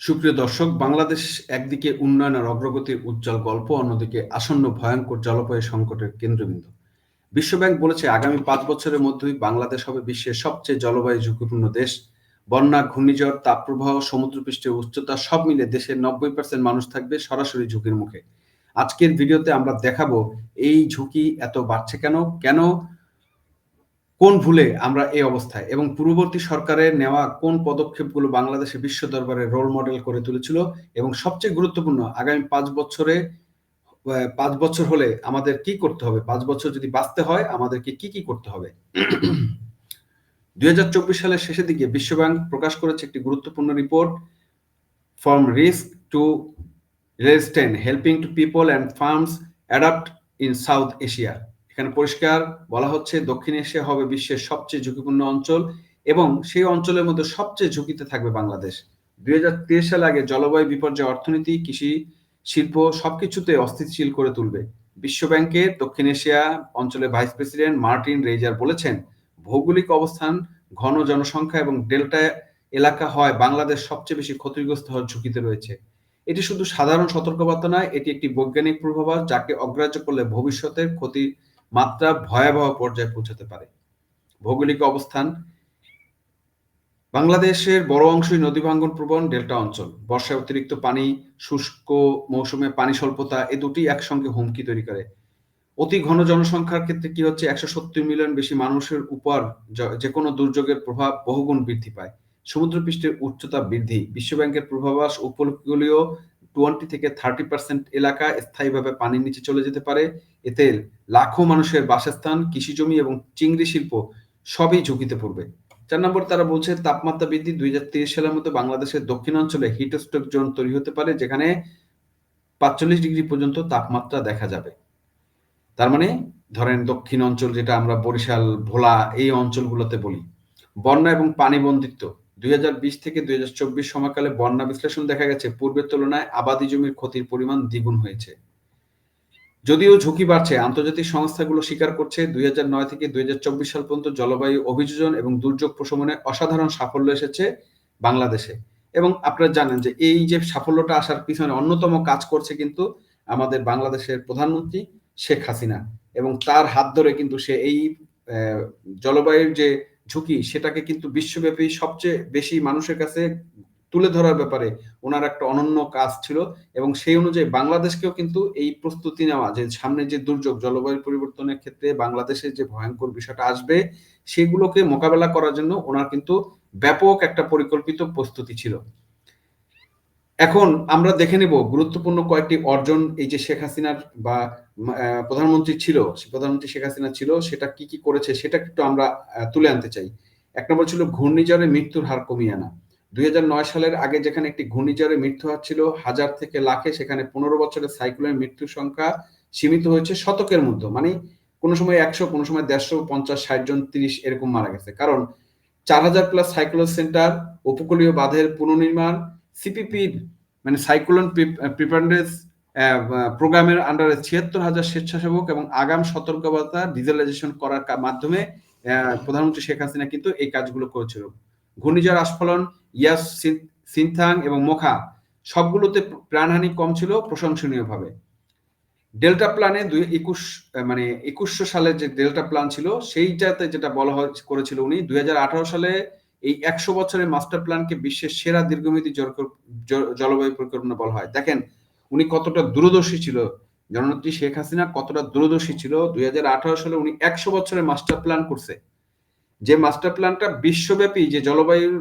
সুপ্রিয় দর্শক, বাংলাদেশ একদিকে উন্নয়ন আর অগ্রগতির উজ্জ্বল গল্প, অন্যদিকে আসন্ন ভয়ঙ্কর জলবায়ু সংকটের কেন্দ্রবিন্দু। বিশ্বব্যাংক বলেছে, আগামী পাঁচ বছরের মধ্যেই বাংলাদেশ হবে বিশ্বের সবচেয়ে জলবায়ু ঝুঁকিপূর্ণ দেশ। বন্যা, ঘূর্ণিঝড়, তাপপ্রবাহ, সমুদ্রপৃষ্ঠের উচ্চতা সব মিলে দেশের নব্বই পার্সেন্ট মানুষ থাকবে সরাসরি ঝুঁকির মুখে। আজকের ভিডিওতে আমরা দেখাবো, এই ঝুঁকি এত বাড়ছে কেন? কেন? কোন ভুলে আমরা এই অবস্থায়? এবং পূর্ববর্তী সরকারের নেওয়া কোন পদক্ষেপগুলো বাংলাদেশে বিশ্ব দরবারে রোল মডেল করে তুলেছিল? এবং সবচেয়ে গুরুত্বপূর্ণ, আগামী পাঁচ বছরে পাঁচ বছর হলে আমাদের কি করতে হবে? পাঁচ বছর যদি বাঁচতে হয়, আমাদেরকে কি কি করতে হবে? দুই হাজার চব্বিশ সালের শেষের দিকে বিশ্বব্যাংক প্রকাশ করেছে একটি গুরুত্বপূর্ণ report from risk to resistant helping to people and farms adapt in South Asia এখানে পরিষ্কার? বলা হচ্ছে দক্ষিণ এশিয়া হবে বিশ্বের সবচেয়ে ঝুঁকিপূর্ণ অঞ্চল এবং সেই অঞ্চলের মধ্যে সবচেয়ে ঝুঁকিতে থাকবে বাংলাদেশ। দুই হাজার সাল আগে জলবায়ু বিপর্যয় অর্থনীতি, কৃষি, শিল্প সবকিছুতে অস্থিতিশীল করে তুলবে। বিশ্বব্যাংকের দক্ষিণ এশিয়া অঞ্চলের ভাইস প্রেসিডেন্ট মার্টিন রেজার বলেছেন, ভৌগোলিক অবস্থান, ঘন জনসংখ্যা এবং ডেল্টা এলাকা হয় বাংলাদেশ সবচেয়ে বেশি ক্ষতিগ্রস্ত হওয়ার ঝুঁকিতে রয়েছে। এটি শুধু সাধারণ সতর্কবার্তা নয়, এটি একটি বৈজ্ঞানিক পূর্বাভাস যাকে অগ্রাহ্য করলে ভবিষ্যতের ক্ষতি মাত্রা ভয়াবহ পর্যায়ে পৌঁছাতে পারে। ভৌগোলিক অবস্থান, বাংলাদেশের বড় অংশই নদী ভাঙ্গন প্রবণ ডেল্টা অঞ্চল। বর্ষায় অতিরিক্ত পানি, শুষ্ক মৌসুমে পানি স্বল্পতা এ দুটি একসঙ্গে হুমকি তৈরি করে। অতি ঘন জনসংখ্যার ক্ষেত্রে কি হচ্ছে, একশো সত্তর মিলিয়ন বেশি মানুষের উপর যে কোনো দুর্যোগের প্রভাব বহুগুণ বৃদ্ধি পায়। সমুদ্রপৃষ্ঠের উচ্চতা বৃদ্ধি, বিশ্বব্যাংকের পূর্বাভাস উপকূলীয় টোয়েন্টি থেকে থার্টি পার্সেন্ট এলাকা স্থায়ীভাবে পানির নিচে চলে যেতে পারে। এতে লাখো মানুষের বাসস্থান, কৃষি জমি এবং চিংড়ি শিল্প সবই ঝুঁকিতে পড়বে। চার নম্বর তারা বলছে, তাপমাত্রা বৃদ্ধি দুই সালের মতো বাংলাদেশের দক্ষিণাঞ্চলে হিটস্ট্রোক জোন তৈরি হতে পারে, যেখানে পাঁচচল্লিশ ডিগ্রি পর্যন্ত তাপমাত্রা দেখা যাবে। তার মানে ধরেন দক্ষিণ অঞ্চল যেটা আমরা বরিশাল, ভোলা এই অঞ্চলগুলোতে বলি। বন্যা এবং পানি বন্দিত্ব দুই থেকে দুই সময়কালে বন্যা বিশ্লেষণ দেখা গেছে, পূর্বের তুলনায় আবাদি জমির ক্ষতির পরিমাণ দ্বিগুণ হয়েছে। যদিও ঝুঁকি বাড়ছে, আন্তর্জাতিক সংস্থাগুলো স্বীকার করছে দুই হাজার নয় থেকে দুই সাল পর্যন্ত জলবায়ু অভিযোজন এবং দুর্যোগ প্রশমনে অসাধারণ সাফল্য এসেছে বাংলাদেশে। এবং আপনারা জানেন যে এই যে সাফল্যটা আসার পিছনে অন্যতম কাজ করছে কিন্তু আমাদের বাংলাদেশের প্রধানমন্ত্রী শেখ হাসিনা। এবং তার হাত ধরে কিন্তু সে এই জলবায়ুর যে ঝুঁকি সেটাকে কিন্তু বিশ্বব্যাপী সবচেয়ে বেশি মানুষের কাছে তুলে ধরার ব্যাপারে ওনার একটা অনন্য কাজ ছিল এবং সেই অনুযায়ী বাংলাদেশকেও কিন্তু এই প্রস্তুতি নেওয়া, যে সামনে যে দুর্যোগ, জলবায়ু পরিবর্তনের ক্ষেত্রে বাংলাদেশের যে ভয়ঙ্কর বিষয়টা আসবে, সেগুলোকে মোকাবেলা করার জন্য ওনার কিন্তু ব্যাপক একটা পরিকল্পিত প্রস্তুতি ছিল। এখন আমরা দেখে নেব গুরুত্বপূর্ণ কয়েকটি অর্জন এই যে শেখ হাসিনার বা প্রধানমন্ত্রী ছিল প্রধানমন্ত্রী শেখ হাসিনা ছিল, সেটা কি কি করেছে সেটা একটু আমরা তুলে আনতে চাই। এক নম্বর ছিল ঘূর্ণিঝড়ে মৃত্যুর হার কমিয়ে আনা। দুই হাজার নয় সালের আগে যেখানে একটি ঘূর্ণিঝড়ে মৃত্যু হার ছিল, হাজার থেকে লাখে, সেখানে পনেরো বছরের সাইক্লোনের মৃত্যুর সংখ্যা সীমিত হয়েছে শতকের মধ্যে। মানে কোনো সময় একশো, কোনো সময় দেড়শো, পঞ্চাশ, ষাট জন, তিরিশ এরকম মারা গেছে। কারণ চার হাজার প্লাস সাইক্লোন সেন্টার, উপকূলীয় বাঁধের পুনর্নির্মাণ সিপিপি মানে সাইক্লোন প্রিপারেন্ডেস প্রোগ্রামের আন্ডারে ছিয়াত্তর হাজার স্বেচ্ছাসেবক এবং আগাম সতর্কবার্তা, ডিজিটালাইজেশন করার মাধ্যমে প্রধানমন্ত্রী শেখ হাসিনা কিন্তু এই কাজগুলো করেছিল। ঘূর্ণিঝড় আস্ফলন, ইয়াস সিনথাং এবং মোখা, সবগুলোতে প্রাণহানি কম ছিল প্রশংসনীয়ভাবে। ডেল্টা প্ল্যানে দুই একুশ মানে একুশশো সালে যে ডেল্টা প্ল্যান ছিল, সেইটাতে যেটা বলা করেছিল উনি, দুই হাজার আঠারো সালে এই একশো বছরের মাস্টার প্ল্যানকে বিশ্বের সেরা দীর্ঘমেয়াদী জলবায়ু পরিকল্পনা বলা হয়। দেখেন, উনি কতটা দূরদর্শী ছিল। জননেত্রী শেখ হাসিনা কতটা দূরদর্শী ছিল। দুই হাজার আঠারো সালে উনি একশো বছরের মাস্টার প্ল্যান করছে। যে মাস্টার প্ল্যানটা বিশ্বব্যাপী যে জলবায়ুর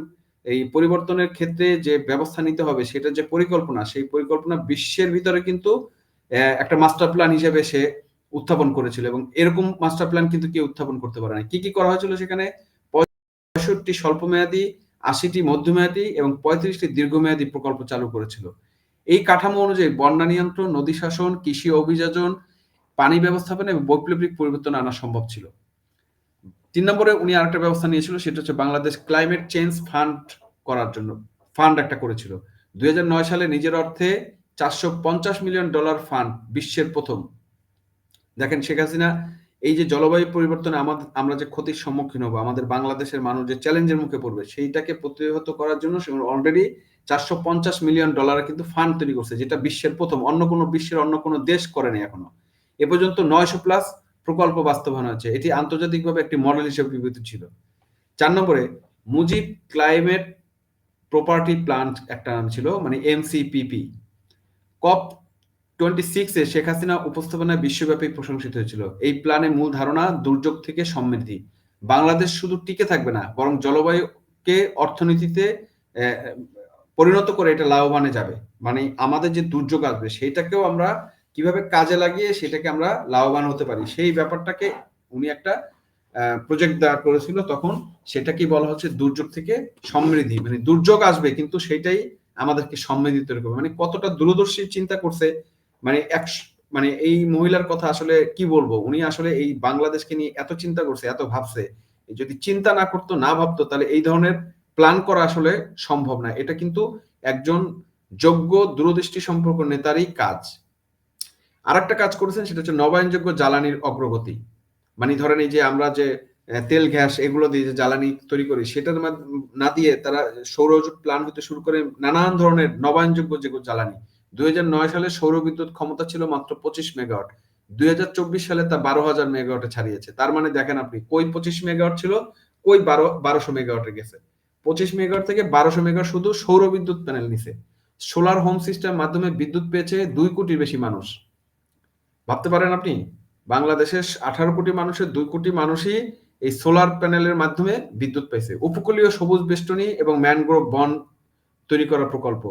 এই পরিবর্তনের ক্ষেত্রে যে ব্যবস্থা নিতে হবে সেটা যে পরিকল্পনা, সেই পরিকল্পনা বিশ্বের ভিতরে কিন্তু একটা মাস্টার প্ল্যান হিসেবে সে উত্থাপন করেছিল এবং এরকম মাস্টার প্ল্যান কিন্তু কেউ উত্থাপন করতে পারে না কি কি করা হয়েছিল সেখানে? পঁয়ষট্টি স্বল্পমেয়াদী, আশিটি মধ্যমেয়াদী এবং পঁয়ত্রিশটি দীর্ঘমেয়াদী প্রকল্প চালু করেছিল। এই কাঠামো অনুযায়ী বন্যা নিয়ন্ত্রণ, নদী শাসন, কৃষি অভিযোজন, পানি ব্যবস্থাপনা এবং বৈপ্লবিক পরিবর্তন আনা সম্ভব ছিল। তিন নম্বরে উনি আরেকটা ব্যবস্থা নিয়েছিল, সেটা হচ্ছে বাংলাদেশ ক্লাইমেট চেঞ্জ ফান্ড করার জন্য ফান্ড একটা করেছিল। দুই হাজার নয় সালে নিজের অর্থে চারশো পঞ্চাশ মিলিয়ন ডলার ফান্ড বিশ্বের প্রথম। দেখেন শেখ হাসিনা এই যে জলবায়ু পরিবর্তনে আমাদের, আমরা যে ক্ষতির সম্মুখীন হব, আমাদের বাংলাদেশের মানুষ যে চ্যালেঞ্জের মুখে পড়বে, সেইটাকে প্রতিহত করার জন্য অলরেডি চারশো পঞ্চাশ মিলিয়ন ডলার কিন্তু ফান্ড তৈরি করছে, যেটা বিশ্বের প্রথম, অন্য কোনো বিশ্বের অন্য কোনো দেশ করেনি এখনও। এ পর্যন্ত নয়শো প্লাস প্রকল্প বাস্তবায়ন হচ্ছে এটি আন্তর্জাতিকভাবে একটি মডেল হিসেবে বিবেচিত ছিল। চার নম্বরে, মুজিব ক্লাইমেট প্রপার্টি প্লান্ট একটা নাম ছিল মানে এমসিপিপি কপ টোয়েন্টি সিক্সে শেখ হাসিনা উপস্থাপনায় বিশ্বব্যাপী প্রশংসিত হয়েছিল। এই প্ল্যানের মূল ধারণা দুর্যোগ থেকে সমৃদ্ধি। বাংলাদেশ শুধু টিকে থাকবে না, বরং জলবায়ুকে অর্থনীতিতে পরিণত করে এটা লাভবানে যাবে। মানে আমাদের যে দুর্যোগ আসবে সেটাকেও আমরা কীভাবে কাজে লাগিয়ে সেটাকে আমরা লাভবান হতে পারি, সেই ব্যাপারটাকে উনি একটা প্রজেক্ট দেওয়া করেছিল। তখন সেটাকে বলা হচ্ছে দুর্যোগ থেকে সমৃদ্ধি। মানে দুর্যোগ আসবে, কিন্তু সেটাই আমাদেরকে সমৃদ্ধি তৈরি করবে মানে কতটা দূরদর্শী চিন্তা করছে মানে এক মানে এই মহিলার কথা আসলে কি বলব? উনি আসলে এই বাংলাদেশকে নিয়ে এত চিন্তা করছে, এত ভাবছে, যদি চিন্তা না করতো, না ভাবতো, তাহলে এই ধরনের প্ল্যান করা আসলে সম্ভব না। এটা কিন্তু একজন যোগ্য দূরদৃষ্টি সম্পর্ক নেতারই কাজ। আর একটা কাজ করেছেন, সেটা হচ্ছে নবায়নযোগ্য জ্বালানির অগ্রগতি। মানে ধরেন এই যে আমরা যে তেল, গ্যাস এগুলো দিয়ে যে জ্বালানি তৈরি করি, সেটার না দিয়ে তারা সৌর প্ল্যান হতে শুরু করে নানান ধরনের নবায়নযোগ্য যে জ্বালানি দুই হাজার নয় সালে সৌর বিদ্যুৎ ক্ষমতা ছিল মাত্র পঁচিশ মেগাওয়াট। দুই হাজার চব্বিশ সালে তা বারো হাজার মেগাওয়াটে ছাড়িয়েছে। তার মানে দেখেন আপনি, কই পঁচিশ মেগাওয়াট ছিল? কই বারো, বারোশো মেগাওয়াটে গেছে। পঁচিশ মেগাওয়াট থেকে বারোশো মেগাওয়াট শুধু সৌর বিদ্যুৎ প্যানেল নিছে। সোলার হোম সিস্টেম মাধ্যমে বিদ্যুৎ পেয়েছে দুই কোটির বেশি মানুষ। ভাবতে পারেন আপনি, বাংলাদেশের আঠারো কোটি মানুষের দুই কোটি মানুষই এই সোলার প্যানেলের মাধ্যমে বিদ্যুৎ পাইছে। উপকূলীয় সবুজ বেষ্টনী এবং ম্যানগ্রোভ বন তৈরি করার প্রকল্প।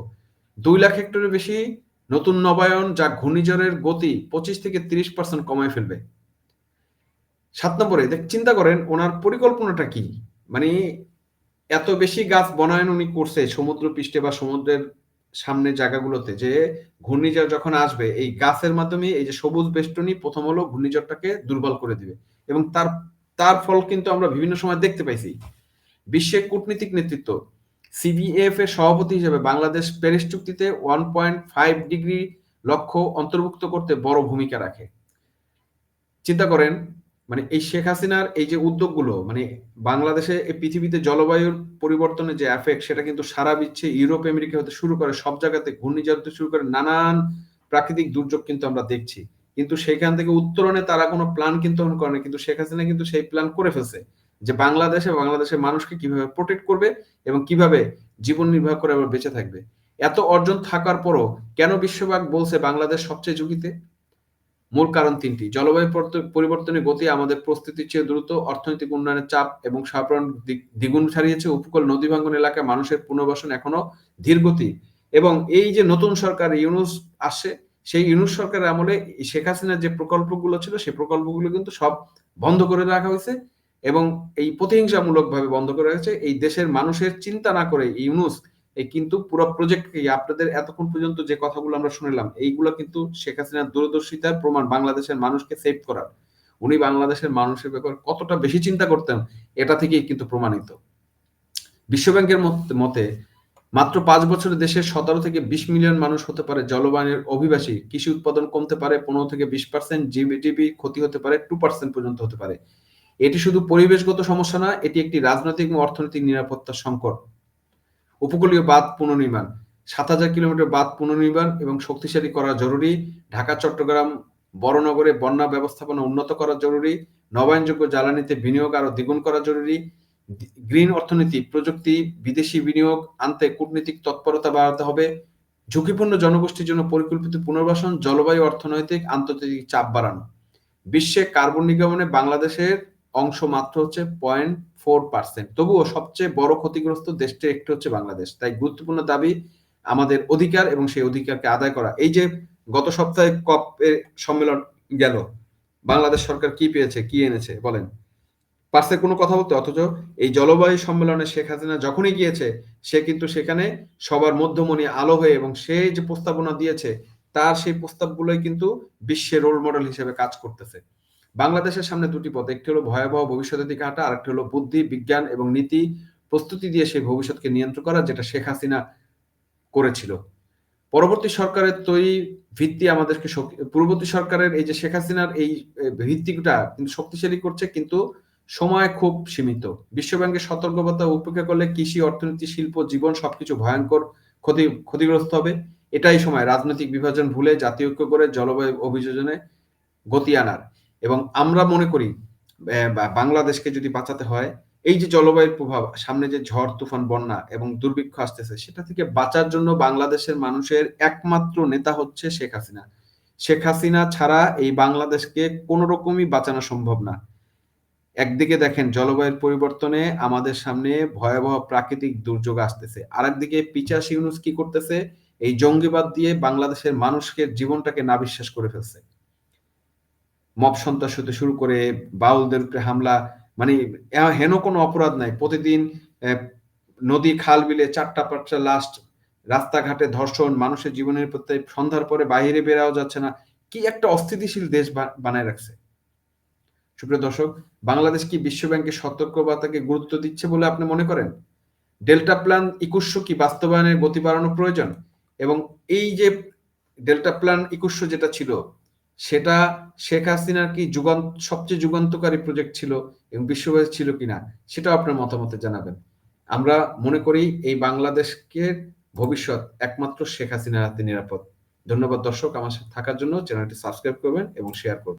দুই লাখ হেক্টরের বেশি নতুন নবায়ন যা ঘূর্ণিঝড়ের গতি পঁচিশ থেকে তিরিশ পার্সেন্ট কমায় ফেলবে। সাত নম্বরে, দেখ, চিন্তা করেন, ওনার পরিকল্পনাটা কি? মানে এত বেশি গাছ বনায়ন উনি করছে সমুদ্র পৃষ্ঠে বা সমুদ্রের সামনে জায়গাগুলোতে যে ঘূর্ণিঝড় যখন আসবে, এই গাছের মাধ্যমে এই যে সবুজ বেষ্টনী প্রথম হলো ঘূর্ণিঝড়টাকে দুর্বল করে দিবে। এবং তার তার ফল কিন্তু আমরা বিভিন্ন সময় দেখতে পাইছি। বিশ্বের কূটনীতিক নেতৃত্ব সিবিএফ এর সভাপতি হিসেবে বাংলাদেশ প্যারিস চুক্তিতে ওয়ান পয়েন্ট ফাইভ ডিগ্রি লক্ষ্য অন্তর্ভুক্ত করতে বড় ভূমিকা রাখে। চিন্তা করেন মানে এই শেখ হাসিনার এই যে উদ্যোগগুলো মানে বাংলাদেশে এই পৃথিবীতে জলবায়ুর পরিবর্তনের যে এফেক্ট সেটা কিন্তু সারা বিশ্বে, ইউরোপ, আমেরিকা হতে শুরু করে সব জায়গাতে ঘূর্ণিঝড় হতে শুরু করে নানান প্রাকৃতিক দুর্যোগ কিন্তু আমরা দেখছি। কিন্তু সেখান থেকে উত্তরণে তারা কোনো প্ল্যান কিন্তু করে না কিন্তু শেখ হাসিনা কিন্তু সেই প্ল্যান করে ফেলছে। যে বাংলাদেশে বাংলাদেশের মানুষকে কীভাবে প্রোটেক্ট করবে এবং কীভাবে জীবন নির্বাহ করে আবার বেঁচে থাকবে? এত অর্জন থাকার পরও কেন বিশ্বব্যাংক বলছে বাংলাদেশ সবচেয়ে ঝুঁকিতে? মূল কারণ তিনটি। জলবায়ু পরিবর্তনের গতি আমাদের প্রস্তুতির চেয়ে দ্রুত, অর্থনৈতিক উন্নয়নের চাপ এবং সাধারণ দ্বিগুণ ছাড়িয়েছে উপকূল নদী ভাঙ্গন এলাকায় মানুষের পুনর্বাসন এখনও ধীর গতি। এবং এই যে নতুন সরকার ইউনুস আসে সেই ইউনুস সরকারের আমলে শেখ হাসিনার যে প্রকল্পগুলো ছিল, সেই প্রকল্পগুলো কিন্তু সব বন্ধ করে রাখা হয়েছে। এবং এই প্রতিহিংসামূলক ভাবে বন্ধ করে রেখেছে। এই দেশের মানুষের চিন্তা না করে ইউনুস, এই কিন্তু পুরো প্রজেক্টকে আপনাদের এতক্ষণ পর্যন্ত যে কথাগুলো আমরা শুনলাম, এইগুলো কিন্তু শেখ হাসিনার দূরদর্শিতার প্রমাণ বাংলাদেশের মানুষকে সেভ করার। উনি বাংলাদেশের মানুষের ব্যাপারে কতটা বেশি চিন্তা করতেন, এটা থেকেই কিন্তু প্রমাণিত। বিশ্বব্যাংকের মতে মাত্র পাঁচ বছরে দেশের সতেরো থেকে বিশ মিলিয়ন মানুষ হতে পারে জলবায়ুর অভিবাসী। কৃষি উৎপাদন কমতে পারে, পনেরো থেকে বিশ পার্সেন্ট জিডিপি ক্ষতি হতে পারে টু পার্সেন্ট পর্যন্ত হতে পারে। এটি শুধু পরিবেশগত সমস্যা না এটি একটি রাজনৈতিক এবং অর্থনৈতিক নিরাপত্তার সংকট। উপকূলীয় বাঁধ পুনর্নির্মাণ, সাত হাজার কিলোমিটার বাঁধ পুনর্নির্মাণ এবং শক্তিশালী করা জরুরি, ঢাকা, চট্টগ্রাম, বড়নগরে বন্যা ব্যবস্থাপনা উন্নত করা জরুরি, নবায়নযোগ্য জ্বালানিতে বিনিয়োগ আরও দ্বিগুণ করা জরুরি, গ্রিন অর্থনীতি, প্রযুক্তি, বিদেশি বিনিয়োগ আনতে কূটনীতিক তৎপরতা বাড়াতে হবে, ঝুঁকিপূর্ণ জনগোষ্ঠীর জন্য পরিকল্পিত পুনর্বাসন, জলবায়ু অর্থনৈতিক আন্তর্জাতিক চাপ বাড়ানো। বিশ্বে কার্বন নির্গমনে বাংলাদেশের অংশ মাত্র হচ্ছে পয়েন্ট ফোর পার্সেন্ট তবুও সবচেয়ে বড় ক্ষতিগ্রস্ত দেশটি একটি হচ্ছে বাংলাদেশ। তাই গুরুত্বপূর্ণ দাবি আমাদের অধিকার এবং সেই অধিকারকে আদায় করা। এই যে গত সপ্তাহে কপ সম্মেলন গেল, বাংলাদেশ সরকার কি পেয়েছে, কি এনেছে, বলেন। পারছে কোনো কথা বলতে, অথচ এই জলবায়ু সম্মেলনে শেখ হাসিনা যখনই গিয়েছে, সে কিন্তু সেখানে সবার মধ্যমণি আলো হয়ে এবং সে যে প্রস্তাবনা দিয়েছে, তার সেই প্রস্তাবগুলোই কিন্তু বিশ্বের রোল মডেল হিসেবে কাজ করতেছে। বাংলাদেশের সামনে দুটি পথ, একটি হলো ভয়াবহ ভবিষ্যতের দিকে হাঁটা, আরেকটি হলো বুদ্ধি, বিজ্ঞান এবং নীতি প্রস্তুতি দিয়ে সেই ভবিষ্যৎকে নিয়ন্ত্রণ করা, যেটা শেখ হাসিনা করেছিল। পরবর্তী সরকারের তৈরি ভিত্তি আমাদেরকে পূর্ববর্তী সরকারের এই যে শেখ হাসিনার এই ভিত্তিটা কিন্তু শক্তিশালী করছে, কিন্তু সময় খুব সীমিত। বিশ্বব্যাংকের সতর্কবার্তা উপেক্ষা করলে কৃষি, অর্থনীতি, শিল্প, জীবন সবকিছু ভয়ঙ্কর ক্ষতি, ক্ষতিগ্রস্ত হবে। এটাই সময়, রাজনৈতিক বিভাজন ভুলে জাতীয় ঐক্য করে জলবায়ু অভিযোজনে গতি আনার। এবং আমরা মনে করি বাংলাদেশকে যদি বাঁচাতে হয়, এই যে জলবায়ুর প্রভাব, সামনে যে ঝড়, তুফান, বন্যা এবং দুর্ভিক্ষ আসতেছে, সেটা থেকে বাঁচার জন্য বাংলাদেশের মানুষের একমাত্র নেতা হচ্ছে শেখ হাসিনা। শেখ হাসিনা ছাড়া এই বাংলাদেশকে কোনো রকমই বাঁচানো সম্ভব না। একদিকে দেখেন জলবায়ুর পরিবর্তনে আমাদের সামনে ভয়াবহ প্রাকৃতিক দুর্যোগ আসতেছে। আর একদিকে পিচাস ইউনুস কি করতেছে? এই জঙ্গিবাদ দিয়ে বাংলাদেশের মানুষকে জীবনটাকে না বিশ্বাস করে ফেলছে। মব সন্ত্রাস হতে শুরু করে, বাউলদের উপরে হামলা মানে হেন কোনো অপরাধ নাই। প্রতিদিন নদী, খাল বিলে চারটা পাঁচটা লাস্ট রাস্তাঘাটে ধর্ষণ, মানুষের জীবনের প্রতি সন্ধ্যার পরে বাইরে বেরাও যাচ্ছে না। কি একটা অস্থিতিশীল দেশ বানায় রাখছে। সুপ্রিয় দর্শক, বাংলাদেশ কি বিশ্ব ব্যাংকের সতর্কবার্তাকে গুরুত্ব দিচ্ছে বলে আপনি মনে করেন? ডেল্টা প্ল্যান একুশশো কি বাস্তবায়নের গতি বাড়ানো প্রয়োজন? এবং এই যে ডেল্টা প্ল্যান একুশশো যেটা ছিল সেটা শেখ হাসিনার কি যুগান, সবচেয়ে যুগান্তকারী প্রজেক্ট ছিল এবং বিশ্বব্যাপী ছিল কিনা, সেটাও আপনার মতামতে জানাবেন। আমরা মনে করি এই বাংলাদেশকে ভবিষ্যৎ একমাত্র শেখ হাসিনার হাতে নিরাপদ। ধন্যবাদ দর্শক আমার সাথে থাকার জন্য। চ্যানেলটি সাবস্ক্রাইব করবেন এবং শেয়ার করবেন।